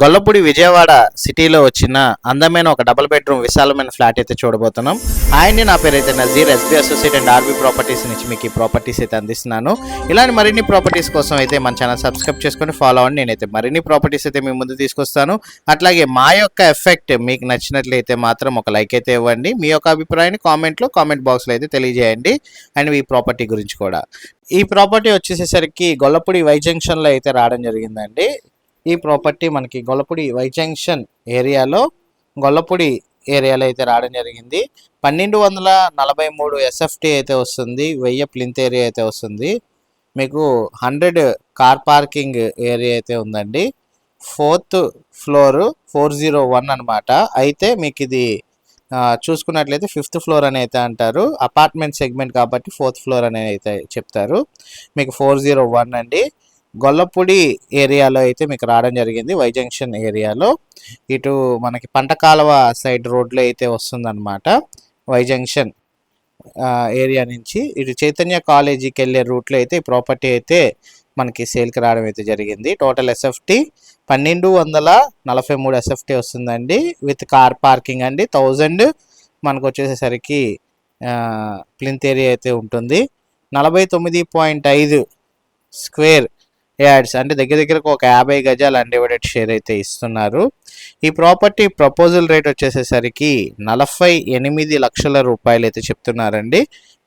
గొల్లపూడి విజయవాడ సిటీలో వచ్చిన అందమైన ఒక డబుల్ బెడ్రూమ్ విశాలమైన ఫ్లాట్ అయితే చూడబోతున్నాం. ఆయన్ని నా పేరు అయితే Nazir SB associate and RB properties నుంచి మీకు ఈ ప్రాపర్టీస్ అయితే అందిస్తున్నాను. ఇలాంటి మరిన్ని ప్రాపర్టీస్ కోసం అయితే మన ఛానల్ సబ్స్క్రైబ్ చేసుకొని ఫాలో అవ్వండి. నేనైతే మరిన్ని ప్రాపర్టీస్ అయితే మీ ముందు తీసుకొస్తాను. అట్లాగే మా యొక్క ఎఫెక్ట్ మీకు నచ్చినట్లయితే మాత్రం ఒక లైక్ అయితే ఇవ్వండి. మీ యొక్క అభిప్రాయాన్ని కామెంట్లో కామెంట్ బాక్స్లో అయితే తెలియజేయండి. అండ్ ఈ ప్రాపర్టీ గురించి కూడా. ఈ ప్రాపర్టీ వచ్చేసేసరికి గొల్లపూడి వై జంక్షన్లో అయితే రావడం జరిగిందండి. ఈ ప్రాపర్టీ మనకి గొల్లపూడి వై జంక్షన్ ఏరియాలో గొల్లపూడి ఏరియాలో అయితే రావడం జరిగింది. పన్నెండు వందల నలభై మూడు ఎస్ఎఫ్టీ అయితే వస్తుంది. వెయ్యి ప్లింత్ ఏరియా అయితే వస్తుంది. మీకు హండ్రెడ్ కార్ పార్కింగ్ ఏరియా అయితే ఉందండి. Fourth floor four zero one అనమాట అయితే మీకు ఇది చూసుకున్నట్లయితే ఫిఫ్త్ ఫ్లోర్ అని అయితే అంటారు. అపార్ట్మెంట్ సెగ్మెంట్ కాబట్టి ఫోర్త్ ఫ్లోర్ అని అయితే చెప్తారు. మీకు ఫోర్ జీరో వన్ అండి. గొల్లపూడి ఏరియాలో అయితే మీకు రావడం జరిగింది. వై జంక్షన్ ఏరియాలో. ఇటు మనకి పంట కాలువ సైడ్ రోడ్లో అయితే వస్తుందన్నమాట. వై జంక్షన్ ఏరియా నుంచి. ఇటు చైతన్య కాలేజీకి వెళ్ళే రూట్లో అయితే ఈ ప్రాపర్టీ అయితే మనకి సేల్కి రావడం అయితే జరిగింది. టోటల్ ఎస్ఎఫ్టీ పన్నెండు వందల నలభై మూడు ఎస్ఎఫ్టీ వస్తుందండి. విత్ కార్ పార్కింగ్ అండి. థౌజండ్ మనకు వచ్చేసేసరికి ప్లింత్ ఏరియా అయితే ఉంటుంది. నలభై తొమ్మిది పాయింట్ ఐదు స్క్వేర్ యాడ్స్ అంటే దగ్గర దగ్గరకు ఒక యాభై గజాల అన్డివైడెడ్ షేర్ అయితే ఇస్తున్నారు. ఈ ప్రాపర్టీ ప్రపోజల్ రేట్ వచ్చేసేసరికి నలభై ఎనిమిది లక్షల రూపాయలు అయితే చెప్తున్నారండి.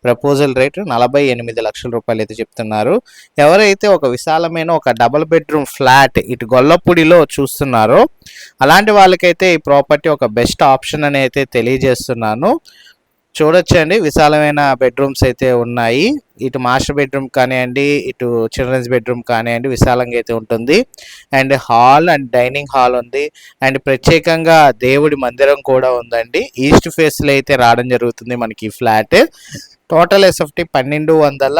ప్రపోజల్ రేట్ నలభై ఎనిమిది లక్షల రూపాయలు అయితే చెప్తున్నారు. ఎవరైతే ఒక విశాలమైన ఒక డబల్ బెడ్రూమ్ ఫ్లాట్ ఇటు గొల్లపూడిలో చూస్తున్నారో అలాంటి వాళ్ళకైతే ఈ ప్రాపర్టీ ఒక బెస్ట్ ఆప్షన్ అని అయితే తెలియజేస్తున్నాను. చూడొచ్చండి. విశాలమైన బెడ్రూమ్స్ అయితే ఉన్నాయి. ఇటు మాస్టర్ బెడ్రూమ్ కానివ్వండి ఇటు చిల్డ్రన్స్ బెడ్రూమ్ కానివ్వండి విశాలంగా అయితే ఉంటుంది. And hall and dining hall ఉంది. అండ్ ప్రత్యేకంగా దేవుడి మందిరం కూడా ఉందండి. ఈస్ట్ ఫేస్లో అయితే రావడం జరుగుతుంది మనకి ఈ ఫ్లాట్. టోటల్ ఎస్ఎఫ్టీ పన్నెండు వందల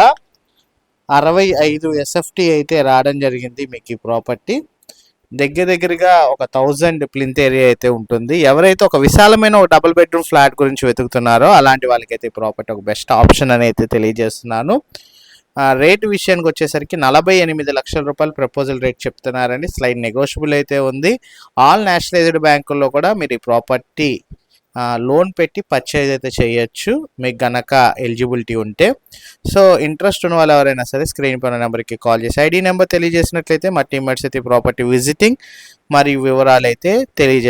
అరవై ఐదు ఎస్ఎఫ్టీ అయితే రావడం జరిగింది మీకు ఈ ప్రాపర్టీ. దగ్గర దగ్గరగా ఒక థౌజండ్ ప్లింత్ ఏరియా అయితే ఉంటుంది. ఎవరైతే ఒక విశాలమైన ఒక డబుల్ బెడ్రూమ్ ఫ్లాట్ గురించి వెతుకుతున్నారో అలాంటి వాళ్ళకైతే ప్రాపర్టీ ఒక బెస్ట్ ఆప్షన్ అని అయితే తెలియజేస్తున్నాను. ఆ, విషయానికి వచ్చేసరికి నలభై ఎనిమిది లక్షల రూపాయలు ప్రపోజల్ రేట్ చెప్తున్నారండి. స్లైడ్ నెగోషియబుల్ అయితే ఉంది. ఆల్ నేషనలైజ్డ్ బ్యాంకుల్లో కూడా మీరు ఈ ప్రాపర్టీ లోన్ పెట్టి పర్చేజ్ అయితే చేయొచ్చు. మీకు గనక ఎలిజిబిలిటీ ఉంటే. సో ఇంట్రెస్ట్ ఉన్న వాళ్ళు ఎవరైనా సరే స్క్రీన్ పైన నెంబర్కి కాల్ చేసి ఐడి నెంబర్ తెలియజేసినట్లయితే మా టీమ్మేట్స్ అయితే ప్రాపర్టీ విజిటింగ్ మరియు వివరాలు అయితే తెలియజేస్తారు.